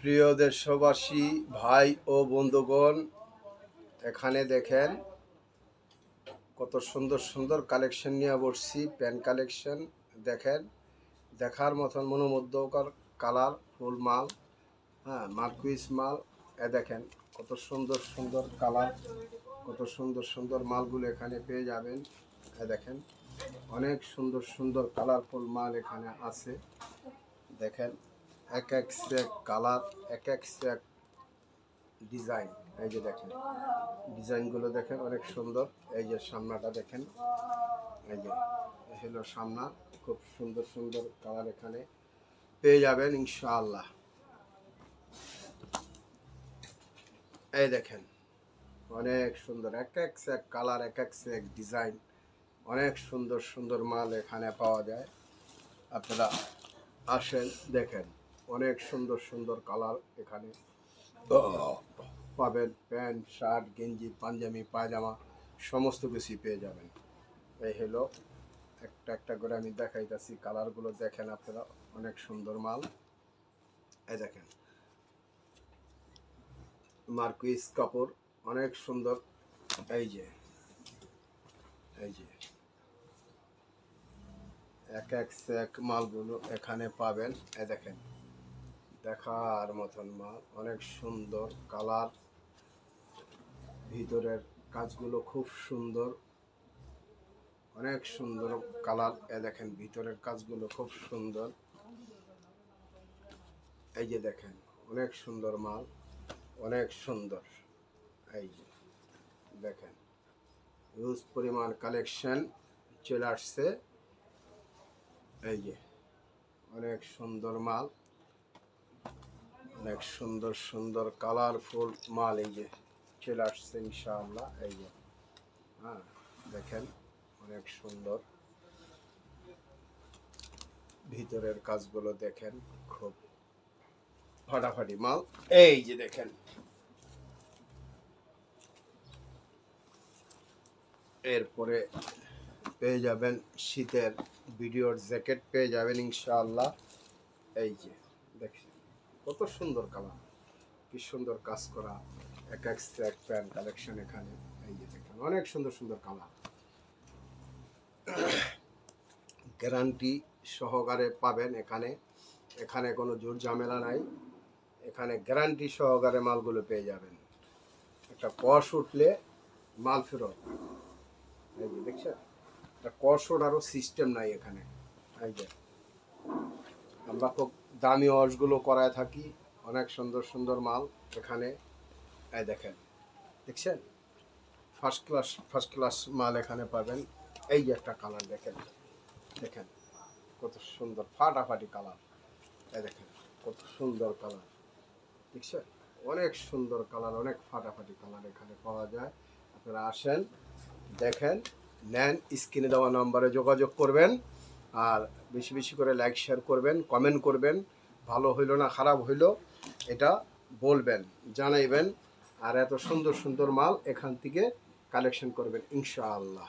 প্রিয় দেশবাসী ভাই ও বন্ধুগণ, এখানে দেখেন কত সুন্দর সুন্দর কালেকশন নিয়ে বসছি প্যান কালেকশন দেখেন, দেখার মতন মনোমুগ্ধকর কালার ফুল মাল হ্যাঁ মার্কুইস মাল, এ দেখেন, কত সুন্দর সুন্দর কালার কত সুন্দর সুন্দর মালগুলো এখানে পেয়ে যাবেন, এ দেখেন, অনেক সুন্দর সুন্দর কালারফুল মাল এখানে আছে, দেখেন এক এক সেক কালার এক এক সেক ডিজাইন এই যে দেখেন ডিজাইনগুলো দেখেন অনেক সুন্দর। এই যে সামনাটা দেখেন, এই যে হলো সামনা। খুব সুন্দর সুন্দর কালার এখানে পেয়ে যাবেন ইনশাআল্লাহ। এই দেখেন, অনেক সুন্দর, এক এক সেক কালার এক এক সেক ডিজাইন অনেক সুন্দর সুন্দর মাল এখানে পাওয়া যায়। আপনারা আসেন, দেখেন। অনেক সুন্দর সুন্দর কালার এখানে পাবেন। প্যান্ট শার্ট গেঞ্জি পাঞ্জাবি পায়জামা সমস্ত কিছুই পেয়ে যাবেন। এই হলো একটা একটা করে আমি দেখাইতেছি কালারগুলো দেখেন আপনারা অনেক সুন্দর মাল। এই দেখেন মার্কুইস কাপড় অনেক সুন্দর। এই যে এই যে এক এক মালগুলো এখানে পাবেন। এ দেখেন দেখার মতন মাল অনেক সুন্দর কালার। ভিতরের কাজগুলো খুব সুন্দর। অনেক সুন্দর কালার, এ দেখেন ভিতরের কাজগুলো খুব সুন্দর। এই যে দেখেন, অনেক সুন্দর মাল, অনেক সুন্দর। এই যে দেখেন হিউজ পরিমাণ কালেকশন চলে আসছে। এই যে অনেক সুন্দর মাল। অনেক সুন্দর সুন্দর কালারফুল মাল এই যে চলে আসছে ইনশাআল্লাহ, এই যে। হ্যাঁ দেখেন, অনেক সুন্দর। ভিতরের কাজগুলো দেখেন, খুব ফাটাফাটি মাল। এই যে দেখেন। এরপরে পেয়ে যাবেন শীতের ভিডিওর জ্যাকেট, পেয়ে যাবেন ইনশাআল্লাহ। এই যে দেখছেন কত সুন্দর কালার। কি সুন্দর কাজ করা। এক এক সেট প্যান্ট কালেকশন এখানে। এই যে দেখেন, অনেক সুন্দর সুন্দর কালার। গ্যারান্টি সহকারে পাবেন এখানে। এখানে কোনো জোর ঝামেলা নাই। এখানে গ্যারান্টি সহকারে মালগুলো পেয়ে যাবেন। একটা কষ উঠলে মাল ফেরত। এই যে দেখছেন? একটা কষ ওঠারও সিস্টেম নাই এখানে। এই যে, আমরা খুব দামি ওয়াশগুলো করায় থাকি। অনেক সুন্দর সুন্দর মাল এখানে। এই দেখেন, দেখছেন? ফার্স্ট ক্লাস ফার্স্ট ক্লাস মাল এখানে পাবেন। এই যে একটা কালার দেখেন। দেখেন, কত সুন্দর, ফাটাফাটি কালার এই দেখেন, কত সুন্দর কালার দেখছেন? অনেক সুন্দর কালার অনেক ফাটাফাটি কালার এখানে পাওয়া যায়। আপনারা আসেন, দেখেন, নেন, স্ক্রিনে দেওয়া নম্বরে যোগাযোগ করবেন। আর বেশি বেশি করে লাইক শেয়ার করবেন কমেন্ট করবেন। ভালো হইল না, খারাপ হইল, এটা বলবেন, জানাইবেন। আর এত সুন্দর সুন্দর মাল এখান থেকে কালেকশন করবেন, ইনশাআল্লাহ।